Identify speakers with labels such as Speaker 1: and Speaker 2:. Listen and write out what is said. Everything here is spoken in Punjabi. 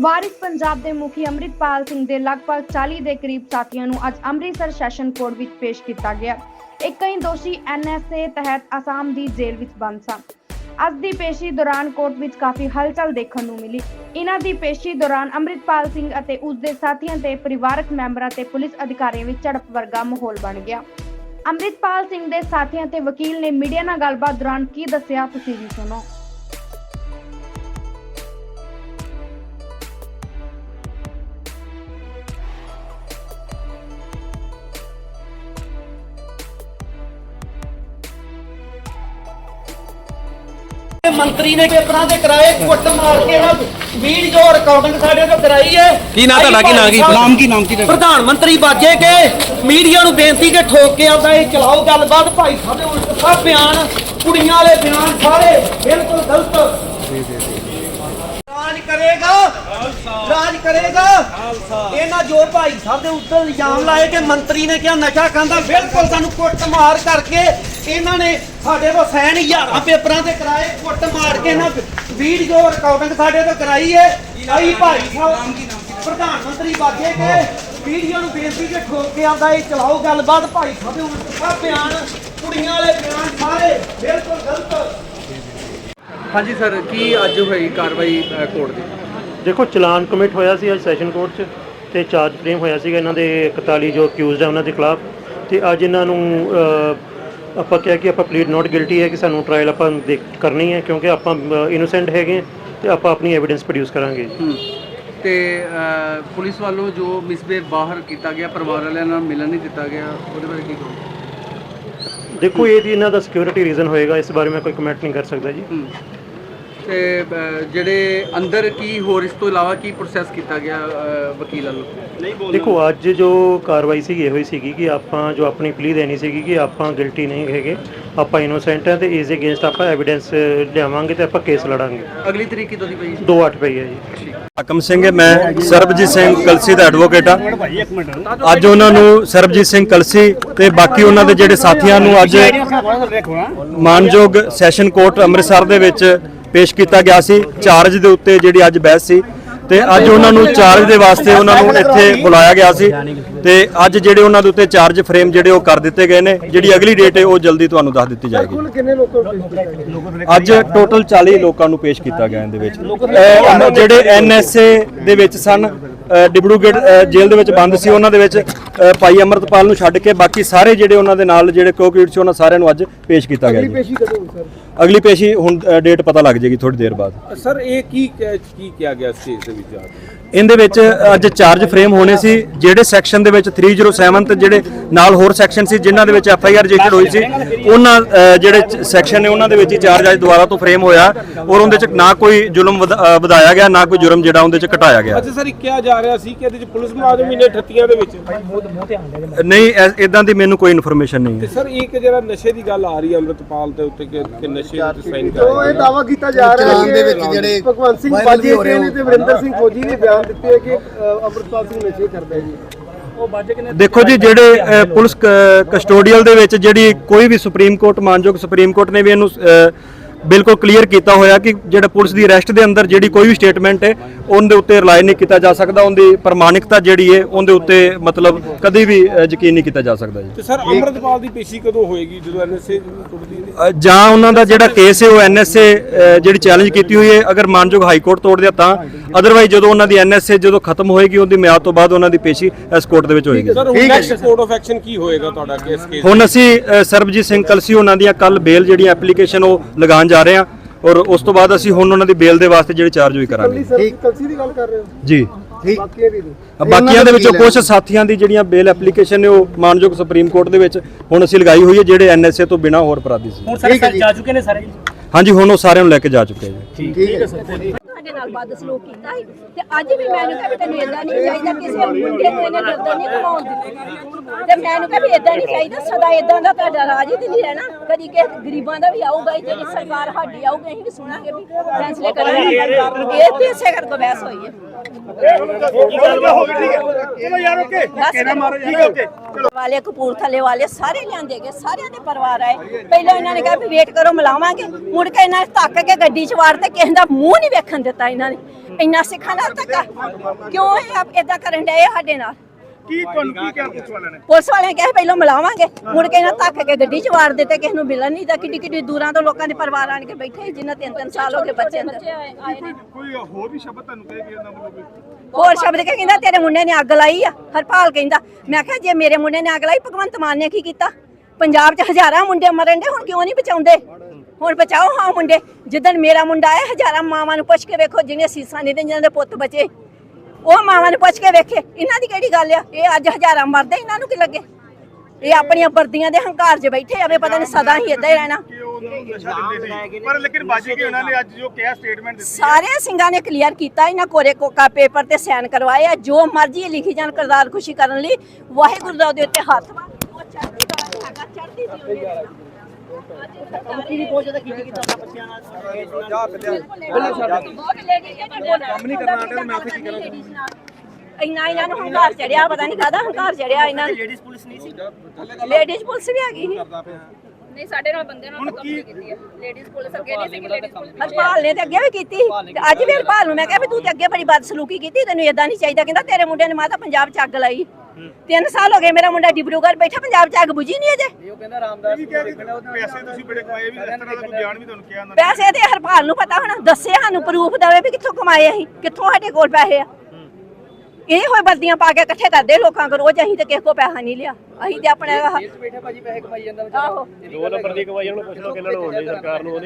Speaker 1: ਵਾਰਿਸ ਪੰਜਾਬ ਦੇ ਮੁਖੀ ਅੰਮ੍ਰਿਤਪਾਲ ਸਿੰਘ ਦੇ ਲਗਭਗ 40 ਦੇ ਕਰੀਬ ਸਾਥੀਆਂ ਨੂੰ ਅੱਜ ਅੰਮ੍ਰਿਤਸਰ ਸੈਸ਼ਨ ਕੋਰਟ ਵਿੱਚ ਪੇਸ਼ ਕੀਤਾ ਗਿਆ। ਇਹ ਕਈ ਦੋਸ਼ੀ ਐਨਐਸਏ ਤਹਿਤ ਅਸਾਮ ਦੀ ਜੇਲ੍ਹ ਵਿੱਚ ਬੰਦ ਸਨ। ਅੱਜ ਦੀ ਪੇਸ਼ੀ ਦੌਰਾਨ ਕੋਰਟ ਵਿੱਚ ਕਾਫੀ ਹਲਚਲ ਦੇਖਣ ਨੂੰ ਮਿਲੀ। ਇਹਨਾਂ ਦੀ ਪੇਸ਼ੀ ਦੌਰਾਨ ਅੰਮ੍ਰਿਤਪਾਲ ਸਿੰਘ ਅਤੇ ਉਸ ਦੇ ਸਾਥੀਆਂ ਤੇ ਪਰਿਵਾਰਕ ਮੈਂਬਰਾਂ ਤੇ ਪੁਲਿਸ ਅਧਿਕਾਰੀਆਂ ਵਿੱਚ ਝੜਪ ਵਰਗਾ ਮਾਹੌਲ ਬਣ ਗਿਆ। ਅੰਮ੍ਰਿਤਪਾਲ ਸਿੰਘ ਦੇ ਸਾਥੀਆਂ ਤੇ ਵਕੀਲ ਨੇ ਮੀਡੀਆ ਨਾਲ ਗੱਲਬਾਤ ਦੌਰਾਨ ਕੀ ਦੱਸਿਆ, ਤੁਸੀਂ ਵੀ ਸੁਣੋ।
Speaker 2: ਮੰਤਰੀ ਨੇ ਪੇਪਰਾਂ ਤੇ ਕਰਾਏ ਕੁੱਟ ਮਾਰ ਕੇ ਨਾ ਵੀਡੀਓ ਰਿਕਾਰਡਿੰਗ ਸਾਡੇ ਤੋਂ ਕਰਾਈ ਹੈ।
Speaker 3: ਕੀ ਨਾਂ ਤੁਹਾਡਾ? ਕੀ ਨਾਂ ਕੀ?
Speaker 2: ਨਾਮ ਕੀ ਨਾਮ ਕੀ ਪ੍ਰਧਾਨ ਮੰਤਰੀ ਬਾਜੇ ਕੇ ਮੀਡੀਆ ਨੂੰ ਬੇਨਤੀ ਕਿ ਠੋਕ ਕੇ ਆਉਂਦਾ ਇਹ ਚਲਾਓ ਗੱਲਬਾਤ। ਭਾਈ ਸਾਹਿਬ ਦੇ ਉਲਟ ਸਭ ਬਿਆਨ ਕੁੜੀਆਂ ਵਾਲੇ ਬਿਆਨ ਸਾਰੇ ਬਿਲਕੁਲ ਗਲਤ। ਰਾਜ ਕਰੇਗਾ ਰਾਜ ਕਰੇਗਾ। ਇਹਨਾਂ ਜੋ ਭਾਈ ਸਾਹਿਬ ਦੇ ਉੱਤੇ ਇਲਜ਼ਾਮ ਲਾਏ ਕਿ ਮੰਤਰੀ ਨੇ ਕਿਹਾ ਨਸ਼ਾ ਖਾਂਦਾ ਬਿਲਕੁਲ ਸਾਨੂੰ ਕੁੱਟ ਮਾਰ ਕਰਕੇ ਇਹਨਾਂ ਨੇ ਸਾਡੇ ਤੋਂ ਸੈਨ ਹਜ਼ਾਰਾਂ ਪੇਪਰਾਂ ਤੇ ਕਰਾਏ ਕੁੱਟ ਮਾਰ ਕੇ ਇਹਨਾਂ ਵੀਡੀਓ ਰਿਕਾਰਡਿੰਗ ਸਾਡੇ ਤੋਂ ਕਰਾਈ ਹੈ ਆਈ ਭਾਈ ਸਾਹਿਬ ਪ੍ਰਧਾਨ ਮੰਤਰੀ ਬਾਗੇ ਕੇ ਵੀਡੀਓ ਨੂੰ ਬੇਨਤੀ ਕਿ ਠੋਕ ਕੇ ਆਉਂਦਾ ਇਹ ਚਲਾਓ ਗੱਲਬਾਤ ਭਾਈ ਸਾਹਿਬ ਦੇ ਉਲਟ ਸਭ ਬਿਆਨ ਕੁੜੀਆਂ ਵਾਲੇ ਬਿਆਨ ਸਾਰੇ ਬਿਲਕੁਲ ਗਲਤ।
Speaker 3: ਹਾਂਜੀ ਸਰ ਕੀ ਅੱਜ ਹੋਈ ਕਾਰਵਾਈ ਕੋਰਟ ਦੀ?
Speaker 4: ਦੇਖੋ ਚਲਾਨ ਕਮਿਟ ਹੋਇਆ ਸੀ ਅੱਜ ਸੈਸ਼ਨ ਕੋਰਟ 'ਚ ਤੇ ਚਾਰਜ ਫਰੇਮ ਹੋਇਆ ਸੀਗਾ ਇਹਨਾਂ ਦੇ 41 ਜੋ ਅਕਿਊਜ਼ਡ ਹੈ ਉਹਨਾਂ ਦੇ ਖਿਲਾਫ ਤੇ ਅੱਜ ਇਹਨਾਂ ਨੂੰ ਆਪਾਂ ਕਿਹਾ ਕਿ ਆਪਾਂ ਪਲੀਡ ਨਾਟ ਗਿਲਟੀ ਹੈ ਕਿ ਸਾਨੂੰ ਟ੍ਰਾਇਲ ਆਪਾਂ ਦੇਖ ਕਰਨੀ ਹੈ ਕਿਉਂਕਿ ਆਪਾਂ ਇਨੋਸੈਂਟ ਹੈਗੇ ਹਾਂ ਤੇ ਆਪਾਂ ਆਪਣੀ ਐਵੀਡੈਂਸ ਪ੍ਰੋਡਿਊਸ ਕਰਾਂਗੇ।
Speaker 3: ਹੂੰ। ਤੇ ਪੁਲਿਸ ਵੱਲੋਂ ਜੋ ਮਿਸਬੇ ਬਾਹਰ ਕੀਤਾ ਗਿਆ ਪਰਿਵਾਰ ਵਾਲਿਆਂ ਨਾਲ ਮਿਲਣ ਨਹੀਂ ਦਿੱਤਾ ਗਿਆ ਉਹਦੇ ਬਾਰੇ ਕੀ ਕਹੋ
Speaker 4: ਦੇਖੋ ਇਹ ਦੀ ਇਹਨਾਂ ਦਾ ਸਿਕਿਉਰਿਟੀ ਰੀਜ਼ਨ ਹੋਏਗਾ ਇਸ ਬਾਰੇ ਮੈਂ ਕੋਈ ਕਮੈਂਟ ਨਹੀਂ ਕਰ ਸਕਦਾ ਜੀ।
Speaker 3: ਹੂੰ। ਤੇ ਅ, ਜਿਹੜੇ ਅੰਦਰ ਕੀ ਹੋਰ ਇਸ ਤੋਂ ਇਲਾਵਾ ਕੀ ਪ੍ਰੋਸੈਸ ਕੀਤਾ ਗਿਆ ਅ, ਵਕੀਲ ਵੱਲੋਂ?
Speaker 4: ਦੇਖੋ ਅੱਜ ਜੋ ਕਾਰਵਾਈ ਸੀਗੀ ਇਹੋ ਹੀ ਸੀਗੀ ਕਿ ਆਪਾਂ ਜੋ ਆਪਣੀ ਪਲੀ ਦੇਣੀ ਸੀਗੀ ਕਿ ਆਪਾਂ ਗਿਲਟੀ ਨਹੀਂ ਹੈਗੇ ਆਪਾਂ ਇਨੋਸੈਂਟ ਹਾਂ ਤੇ ਇਸ ਅਗੇਂਸਟ ਆਪਾਂ ਐਵੀਡੈਂਸ ਲਿਆਵਾਂਗੇ ਤੇ ਆਪਾਂ ਕੇਸ ਲੜਾਂਗੇ।
Speaker 3: ਅਗਲੀ ਤਰੀਕ ਕਿਦੋਂ ਦੀ ਪਈ
Speaker 4: 2-8 ਪਈ ਹੈ ਜੀ।
Speaker 5: ਹਾਕਮ ਸਿੰਘ ਹੈ ਮੈਂ ਸਰਬਜੀਤ ਸਿੰਘ ਕਲਸੀ ਦਾ ਐਡਵੋਕੇਟ ਆ ਅੱਜ ਉਹਨਾਂ ਨੂੰ ਸਰਬਜੀਤ ਸਿੰਘ ਕਲਸੀ ਤੇ ਬਾਕੀ ਉਹਨਾਂ ਦੇ ਜਿਹੜੇ ਸਾਥੀਆਂ ਨੂੰ ਅੱਜ ਮਾਨਯੋਗ ਸੈਸ਼ਨ ਕੋਰਟ ਅੰਮ੍ਰਿਤਸਰ ਦੇ ਵਿੱਚ ਪੇਸ਼ ਕੀਤਾ ਗਿਆ ਸੀ। ਚਾਰਜ ਦੇ ਉੱਤੇ ਜਿਹੜੀ ਅੱਜ ਬਹਿਸ ਸੀ ਤੇ ਅੱਜ ਉਹਨਾਂ ਨੂੰ ਚਾਰਜ ਦੇ ਵਾਸਤੇ ਉਹਨਾਂ ਨੂੰ ਇੱਥੇ ਬੁਲਾਇਆ ਗਿਆ ਸੀ ਤੇ ਅੱਜ ਜਿਹੜੇ ਉਹਨਾਂ ਦੇ ਉੱਤੇ ਚਾਰਜ ਫਰੇਮ ਜਿਹੜੇ ਉਹ ਕਰ ਦਿੱਤੇ ਗਏ ਨੇ ਜਿਹੜੀ ਅਗਲੀ ਡੇਟ ਹੈ ਉਹ ਜਲਦੀ ਤੁਹਾਨੂੰ ਦੱਸ ਦਿੱਤੀ ਜਾਏਗੀ। ਅੱਜ ਟੋਟਲ 40 ਲੋਕਾਂ ਨੂੰ ਪੇਸ਼ ਕੀਤਾ ਗਿਆ ਇਹਦੇ ਵਿੱਚ। ਜਿਹੜੇ ਐਨਐਸਏ ਦੇ ਵਿੱਚ ਸਨ ਅਹ ਜੇਲ੍ਹ ਦੇ ਵਿੱਚ ਬੰਦ ਸੀ ਉਹਨਾਂ ਦੇ ਵਿੱਚ ਭਾਈ ਅਮਰਤਪਾਲ ਨੂੰ ਛੱਡ ਕੇ ਬਾਕੀ ਸਾਰੇ ਜਿਹੜੇ ਉਹਨਾਂ ਦੇ ਨਾਲ ਜਿਹੜੇ ਕੋਕਰੀਟ ਸੀ ਉਹਨਾਂ ਸਾਰਿਆਂ ਨੂੰ ਅੱਜ ਪੇਸ਼ ਕੀਤਾ ਗਿਆ ਅਗਲੀ ਪੇਸ਼ੀ ਹੁਣ ਡੇਟ ਪਤਾ ਲੱਗ ਜਾਏਗੀ ਥੋੜੀ ਦੇਰ ਬਾਅਦ।
Speaker 6: ਸਰ ਇਹ ਕੀ ਕੀ ਕਿਹਾ ਗਿਆ ਸੀ ਇਸ ਦੇ ਵਿੱਚ?
Speaker 5: ਇਹਦੇ ਵਿੱਚ ਅੱਜ ਚਾਰਜ ਫਰੇਮ ਹੋਣੇ ਸੀ ਜਿਹੜੇ ਸੈਕਸ਼ਨ ਦੇ ਵਿੱਚ 307 ਤੇ ਜਿਹੜੇ ਨਾਲ ਹੋਰ ਸੈਕਸ਼ਨ ਸੀ ਜਿਨ੍ਹਾਂ ਦੇ ਵਿੱਚ ਐਫ ਆਈ ਆਰ ਰਜਿਸਟਰਡ ਹੋਈ ਸੀ। ਉਹਨਾਂ ਜਿਹੜੇ ਸੈਕਸ਼ਨ ਨੇ ਉਹਨਾਂ ਦੇ ਵਿੱਚ ਹੀ ਚਾਰਜ ਅੱਜ ਦੁਬਾਰਾ ਤੋਂ ਫਰੇਮ ਹੋਇਆ ਔਰ ਉਹਦੇ ਚ ਨਾ ਕੋਈ ਜ਼ੁਲਮ ਵਧਾਇਆ ਗਿਆ ਨਾ ਕੋਈ ਜੁਰਮ ਜਿਹੜਾ ਉਹਦੇ ਚ ਘਟਾਇਆ ਗਿਆ।
Speaker 6: ਅੱਛਾ ਸਰ ਇਹ ਕਿਹਾ ਜਾ ਰਿਹਾ ਸੀ ਕਿ ਇਹਦੇ ਵਿੱਚ ਪੁਲਿਸ ਮੁਲਾਜ਼ਮ ਹੀ ਨੇ ਠੱਤੀਆਂ ਦੇ ਵਿੱਚ।
Speaker 5: ਨਹੀਂ ਇਦਾਂ ਦੀ ਮੈਨੂੰ ਕੋਈ ਇਨਫੋਰਮੇਸ਼ਨ ਨਹੀਂ
Speaker 6: ਤੇ
Speaker 5: ਹੈ।
Speaker 6: ਸਰ ਇੱਕ ਜਿਹੜਾ ਨਸ਼ੇ ਦੀ ਗੱਲ ਆ ਰਹੀ ਹੈ ਅੰਮ੍ਰਿਤਪਾਲ ਦੇ ਉੱਤੇ ਕਿ ਕਿ ਨਸ਼ੇ ਉੱਤੇ ਸਾਈਨ ਕਰ
Speaker 7: ਉਹ ਇਹ ਦਾਵਾ ਕੀਤਾ ਜਾ ਰਿਹਾ ਹੈ
Speaker 8: ਦੇ ਵਿੱਚ ਜਿਹੜੇ
Speaker 7: ਕਿ ਭਗਵੰਤ ਸਿੰਘ ਨੇ ਤੇ ਵਰਿੰਦਰ ਸਿੰਘ ਫੌਜੀ ਨੇ ਬਿਆਨ ਦਿੱਤੇ ਹੈ ਕਿ ਅੰਮ੍ਰਿਤਪਾਲ ਸਿੰਘ ਨਸ਼ੇ ਕਰਦਾ ਹੈ ਜੀ।
Speaker 5: ਦੇਖੋ ਜੀ ਜਿਹੜੇ ਪੁਲਿਸ ਕਸਟੋਡੀਅਲ ਦੇ ਵਿੱਚ ਜਿਹੜੀ ਕੋਈ ਵੀ ਸੁਪਰੀਮ ਕੋਰਟ ਮਾਨਯੋਗ ਸੁਪਰੀਮ ਕੋਰਟ ਨੇ ਵੀ ਇਹਨੂੰ ਬਿਲਕੁਲ ਕਲੀਅਰ ਕੀਤਾ ਹੋਇਆ ਕਿ ਜਿਹੜਾ ਪੁਲਿਸ ਦੀ ਅਰੈਸਟ ਦੇ ਅੰਦਰ ਜਿਹੜੀ ਕੋਈ ਵੀ ਸਟੇਟਮੈਂਟ ਹੈ ਉਹਦੇ ਉੱਤੇ ਰਿਲਾਈ ਨਹੀਂ ਕੀਤਾ ਜਾ ਸਕਦਾ ਉਹਦੀ ਪ੍ਰਮਾਣਿਕਤਾ ਜਿਹੜੀ ਹੈ ਉਹਦੇ ਉੱਤੇ ਮਤਲਬ ਕਦੀ ਵੀ ਯਕੀਨ ਨਹੀਂ ਕੀਤਾ ਜਾ ਸਕਦਾ ਜੀ।
Speaker 6: ਤੇ ਸਰ ਅੰਮ੍ਰਿਤਪਾਲ ਦੀ ਪੇਸ਼ੀ ਕਦੋਂ ਹੋਏਗੀ ਜਦੋਂ ਐਨਐਸਏ
Speaker 5: ਜਾਂ ਉਹਨਾਂ ਦਾ ਜਿਹੜਾ ਕੇਸ ਹੈ ਉਹ ਐਨਐਸਏ ਜਿਹੜੀ ਚੈਲੰਜ ਕੀਤੀ ਹੋਈ ਹੈ ਅਗਰ ਮਾਨਯੋਗ ਹਾਈ ਕੋਰਟ ਤੋੜ ਦਿਆ ਤਾਂ। ਅਦਰਵਾਈਜ਼ ਜਦੋਂ ਉਹਨਾਂ ਦੀ ਐਨਐਸਏ ਜਦੋਂ ਖਤਮ ਹੋਏਗੀ ਉਹਦੀ ਮਿਆਦ ਤੋਂ ਬਾਅਦ ਉਹਨਾਂ ਦੀ ਪੇਸ਼ੀ ਇਸ ਕੋਰਟ ਦੇ ਵਿੱਚ ਹੋਏਗੀ।
Speaker 6: ਸਰ ਹੁਣ ਨੈਕਸਟ ਕੋਰਟ ਆਫ ਐਕਸ਼ਨ ਕੀ ਹੋਏਗਾ ਤੁਹਾਡਾ ਕੇਸ ਕੇਸ
Speaker 5: ਹੁਣ ਅਸੀਂ ਅ, ਸਰਬਜੀਤ ਸਿੰਘ ਕਲਸੀ ਉਹਨਾਂ ਦੀਆਂ ਕੱਲ ਬੇਲ ਜਿਹੜੀ ਐਪਲੀਕੇਸ਼ਨ ਉਹ ਲਗਾਉਣ ਜਾ ਰਹੇ ਹਾਂ ਔਰ ਉਸ ਤੋਂ ਬਾਅਦ ਅਸੀਂ ਹੁਣ ਉਹਨਾਂ ਦੀ ਬੇਲ ਦੇ ਵਾਸਤੇ ਜਿਹੜੇ ਚਾਰਜ ਹੋਈ ਕਰਾਂਗੇ।
Speaker 7: ਸਰ ਕਲਸੀ ਦੀ ਗੱਲ ਕਰ ਰਹੇ ਹੋ?
Speaker 5: ਜੀ।
Speaker 7: ਬਾਕੀਆਂ ਦੀ।
Speaker 5: ਬਾਕੀਆਂ ਦੇ ਵਿੱਚੋਂ ਕੁਝ ਸਾਥੀਆਂ ਦੀ ਜਿਹੜੀਆਂ ਬੇਲ ਐਪਲੀਕੇਸ਼ਨ ਨੇ ਉਹ ਮਾਨਯੋਗ ਸੁਪਰੀਮ ਕੋਰਟ ਦੇ ਵਿੱਚ ਹੁਣ ਅਸੀਂ ਲਗਾਈ ਹੋਈ ਹੈ ਜਿਹੜੇ ਐਨਐਸਏ ਤੋਂ ਬਿਨਾਂ ਹੋਰ ਅਪਰਾਧੀ ਸੀ।
Speaker 8: ਠੀਕ ਹੈ ਜੀ
Speaker 5: ਹਾਂਜੀ ਹੁਣ ਉਹ ਸਾਰਿਆਂ ਨੂੰ ਲੈ ਕੇ ਜਾ ਚੁੱਕੇ ਜੀ।
Speaker 8: ਠੀਕ ਹੈ।
Speaker 9: ਸਾਡੇ ਨਾਲ ਵੱਧ ਸਲੂਕ ਕੀਤਾ ਸੀ। ਤੇ ਅੱਜ ਵੀ ਮੈਨੂੰ ਕਿਹਾ ਵੀ ਤੈਨੂੰ ਇਦਾਂ ਨਹੀਂ ਚਾਹੀਦਾ ਕਿਸੇ ਮੁੰਡੇ ਨੂੰ ਇਹਨੇ ਦਰਦ ਨਹੀਂ ਕਮਾਉਣ ਦਿੱਤੀ ਤੇ ਮੈਨੂੰ ਕਿਹਾ ਵੀ ਇਦਾਂ ਨਹੀਂ ਚਾਹੀਦਾ ਸਦਾ ਇਦਾਂ ਦਾ ਤੁਹਾਡਾ ਰਾਜ ਹੀ ਨਹੀਂ ਰਹਿਣਾ। ਕਦੀ ਕਿ ਗਰੀਬਾਂ ਦਾ ਵੀ ਆਊਗਾ ਹੀ, ਜਿਹੜੀ ਸਰਕਾਰ ਸਾਡੀ ਆਊਗੀ ਅਸੀਂ ਵੀ ਸੁਣਾਂਗੇ ਵੀ ਫੈਸਲੇ ਕਰਾਂਗੇ। ਇਹ ਤੇ ਇਸੇ ਕਰਕੇ ਬਹਿਸ ਹੋਈ ਹੈ। ਵਾਲੇ ਕਪੂਰਥਲੇ ਵਾਲੇ ਸਾਰੇ ਲਿਆਂਦੇ ਗਏ ਸਾਰਿਆਂ ਦੇ ਪਰਿਵਾਰ ਆਏ। ਪਹਿਲਾਂ ਇਹਨਾਂ ਨੇ ਕਿਹਾ ਵੀ ਵੇਟ ਕਰੋ ਮਿਲਾਵਾਂਗੇ। ਮੁੜ ਕੇ ਇਹਨਾਂ ਨੇ ਧੱਕ ਕੇ ਗੱਡੀ 'ਚ ਵਾੜ ਤੇ ਕਿਸੇ ਦਾ ਮੂੰਹ ਨਹੀਂ ਵੇਖਣ ਦਿੱਤਾ ਇਹਨਾਂ ਨੇ। ਇੰਨਾ ਸਿੱਖਾਂ ਨਾਲ ਧੱਕਾ। ਕਿਉਂ ਇਹ ਇਦਾਂ ਕਰਨ ਡਏ ਸਾਡੇ ਨਾਲ?
Speaker 10: ਕੀ ਤੁਹਾਨੂੰ ਕੀ ਕਿਹਾ ਪੁਲਿਸ ਵਾਲਿਆਂ ਨੇ?
Speaker 9: ਪੁਲਿਸ ਵਾਲਿਆਂ ਕਹੇ ਪਹਿਲਾਂ ਮਿਲਾਵਾਂਗੇ। ਮੁੜ ਕੇ ਇਹਨਾਂ ਧੱਕ ਕੇ ਗੱਡੀ 'ਚ ਵਾਰ ਦਿੱਤੇ ਕਿਸੇ ਨੂੰ ਮਿਲਣ ਨਹੀਂ ਤਾਂ ਕਿੱਡੀ ਕਿੱਡੀ ਦੂਰਾਂ ਤੋਂ ਲੋਕਾਂ ਦੇ ਪਰਿਵਾਰ ਆਣ ਕੇ ਬੈਠੇ ਜਿਨ੍ਹਾਂ ਤਿੰਨ ਤਿੰਨ ਸਾਲ ਹੋ ਗਏ ਬੱਚੇ ਅੰਦਰ
Speaker 10: ਕੋਈ ਹੋਰ ਵੀ ਸ਼ਬਦ ਤੁਹਾਨੂੰ ਕਹੇ ਕਿ ਇਹਨਾਂ ਵੱਲੋਂ ਕੋਈ
Speaker 9: ਹੋਰ ਸ਼ਬਦ ਕੇ ਕਹਿੰਦਾ ਤੇਰੇ ਮੁੰਡੇ ਨੇ ਅੱਗ ਲਾਈ ਆ। ਹਰਪਾਲ ਕਹਿੰਦਾ ਮੈਂ ਕਿਹਾ ਜੇ ਮੇਰੇ ਮੁੰਡੇ ਨੇ ਅੱਗ ਲਾਈ ਭਗਵੰਤ ਮਾਨ ਨੇ ਕੀ ਕੀਤਾ? ਪੰਜਾਬ 'ਚ ਹਜ਼ਾਰਾਂ ਮੁੰਡੇ ਮਰਨ ਦੇ ਹੁਣ ਕਿਉਂ ਨਹੀਂ ਬਚਾਉਂਦੇ? ਹੁਣ ਬਚਾਓ ਹਾਂ ਮੁੰਡੇ। ਜਿੱਦਣ ਮੇਰਾ ਮੁੰਡਾ ਆਇਆ ਹਜ਼ਾਰਾਂ ਮਾਵਾਂ ਨੂੰ ਪੁੱਛ ਕੇ ਵੇਖੋ ਜਿਹਨੇ ਸੀਸਾਂ ਨਹੀਂ ਤੇ ਜਿਹਨਾਂ ਦੇ ਪੁੱਤ ਬਚੇ। ਉਹ ਮਾਵਾਂ ਨੂੰ ਪੁੱਛ ਕੇ ਵੇਖੇ ਇਹਨਾਂ ਦੀ ਕਿਹੜੀ ਗੱਲ ਆ? ਇਹ ਅੱਜ ਹਜ਼ਾਰਾਂ ਮਰਦੇ ਇਹਨਾਂ ਨੂੰ ਕੀ ਲੱਗੇ? ਇਹ ਆਪਣੀਆਂ ਵਰਦੀਆਂ ਦੇ ਹੰਕਾਰ 'ਚ ਬੈਠੇ ਆਵੇ ਪਤਾ ਨਹੀਂ ਸਦਾ ਹੀ ਇਦਾਂ ਹੀ ਰਹਿਣਾ।
Speaker 10: ਕਿ ਉਹਨਾਂ ਨੂੰ ਨਸ਼ਾ ਦਿੰਦੇ ਸੀ। ਪਰ ਲੇਕਿਨ ਬਾਜੀ ਕਿ ਉਹਨਾਂ ਨੇ ਅੱਜ ਜੋ ਕਿਹਾ ਸਟੇਟਮੈਂਟ ਦਿੱਤੀ
Speaker 9: ਸਾਰੇ ਸਿੰਘਾਂ ਨੇ ਕਲੀਅਰ ਕੀਤਾ ਇਹਨਾਂ ਕੋਰੇ ਕੋਕਾ ਪੇਪਰ ਤੇ ਸਾਈਨ ਕਰਵਾਏ ਆ। ਜੋ ਮਰਜ਼ੀ ਲਿਖੀ ਜਾਣ ਕਰਤਾਰ ਖੁਸ਼ੀ ਕਰਨ ਲਈ ਵਾਹਿਗੁਰੂ ਦਾ ਉਹਦੇ ਉੱਤੇ ਹੱਥ ਵਾ। ਉਹ ਚੜ੍ਹਦੀ ਕਲਾ ਹੈਗਾ ਚੜ੍ਹਦੀ ਸੀ ਉਹਦੇ ਨਾਲ। ਕੰਮ ਨਹੀਂ ਕਰਨਾ ਮੈਂ ਕੀ ਕਰਾਂ ਇੰਨਾ ਇਹਨਾਂ ਨੂੰ ਹੰਕਾਰ ਚੜਿਆ ਪਤਾ ਨਹੀਂ ਕਾਹਦਾ ਹੰਕਾਰ ਚੜਿਆ ਇਹਨਾਂ ਨੂੰ। ਲੇਡੀਜ਼ ਪੁਲਿਸ ਨਹੀਂ ਸੀ? ਲੇਡੀਜ਼ ਪੁਲਿਸ ਵੀ ਹੈਗੀ ਸੀ।
Speaker 3: ਨਹੀਂ ਸਾਡੇ ਨਾਲ ਬੰਦੇ ਨਾਲ ਕੰਪਨੀ ਕੀਤੀ ਹੈ ਲੇਡੀਜ਼ ਪੁਲਿਸ ਅੱਗੇ ਨਹੀਂ ਸੀ ਲੇਡੀਜ਼ ਪੁਲਿਸ
Speaker 9: ਹਰਪਾਲ ਨੇ ਤੇ ਅੱਗੇ ਵੀ ਕੀਤੀ। ਤੇ ਅੱਜ ਵੀ ਹਰਪਾਲ ਨੂੰ ਮੈਂ ਕਿਹਾ ਵੀ ਤੂੰ ਤੇ ਅੱਗੇ ਬੜੀ ਬਦਸਲੂਕੀ ਕੀਤੀ ਤੈਨੂੰ ਇਦਾਂ ਨਹੀਂ ਚਾਹੀਦਾ। ਕਹਿੰਦਾ ਤੇਰੇ ਮੁੰਡੇ ਨੇ ਮਾਤਾ ਪੰਜਾਬ ਚ ਅੱਗ ਲਾਈ। ਤਿੰਨ ਸਾਲ ਹੋ ਗਏ ਮੇਰਾ ਮੁੰਡਾ ਡਿਬਰੂਗੜ੍ਹ ਬੈਠਾ ਪੰਜਾਬ ਚ ਅੱਗ ਬੁਝੀ ਨਹੀਂ ਅਜੇ।
Speaker 10: ਕੀ ਕਿਹਾ ਕਿ ਪੈਸੇ ਤੁਸੀਂ ਬੜੇ ਕਮਾਏ ਵੀ ਇਸ ਤਰ੍ਹਾਂ ਦਾ ਕੋਈ ਬਿਆਨ ਵੀ ਤੁਹਾਨੂੰ ਕਿਹਾ ਉਹਨਾਂ ਨੇ।
Speaker 9: ਪੈਸੇ ਤੇ ਹਰਪਾਲ ਨੂੰ ਪਤਾ ਹੋਣਾ ਦੱਸੇ ਸਾਨੂੰ ਪ੍ਰੂਫ ਦਵੇ ਵੀ ਕਿੱਥੋਂ ਕਮਾਏ ਅਸੀਂ ਕਿੱਥੋਂ ਸਾਡੇ ਕੋਲ ਪੈਸੇ ਆ। ਇਹ ਹੋਏ ਵਰਦੀਆਂ ਪਾ ਕੇ ਇਕੱਠੇ ਕਰਦੇ ਲੋਕਾਂ ਕੋਲ ਰੋਜ਼ ਅਸੀਂ ਤੇ ਕਿਸੇ ਕੋ ਪੈਸਾ ਨਹੀਂ ਲਿਆ ਅਸੀਂ ਤੇ ਆਪਣੇ ਆਹ-
Speaker 2: ਬੈਠੇ ਭਾਜੀ ਪੈਸੇ ਕਮਾਈ ਜਾਂਦਾ
Speaker 9: ਆਹੋ।
Speaker 11: ਦੋ ਨੰਬਰ ਦੀ ਕਮਾਈ ਉਹਨੂੰ ਪੁੱਛ ਲਓ ਕਿੰਨਾਂ ਨੂੰ ਹੋਣੀ ਸਰਕਾਰ ਨੂੰ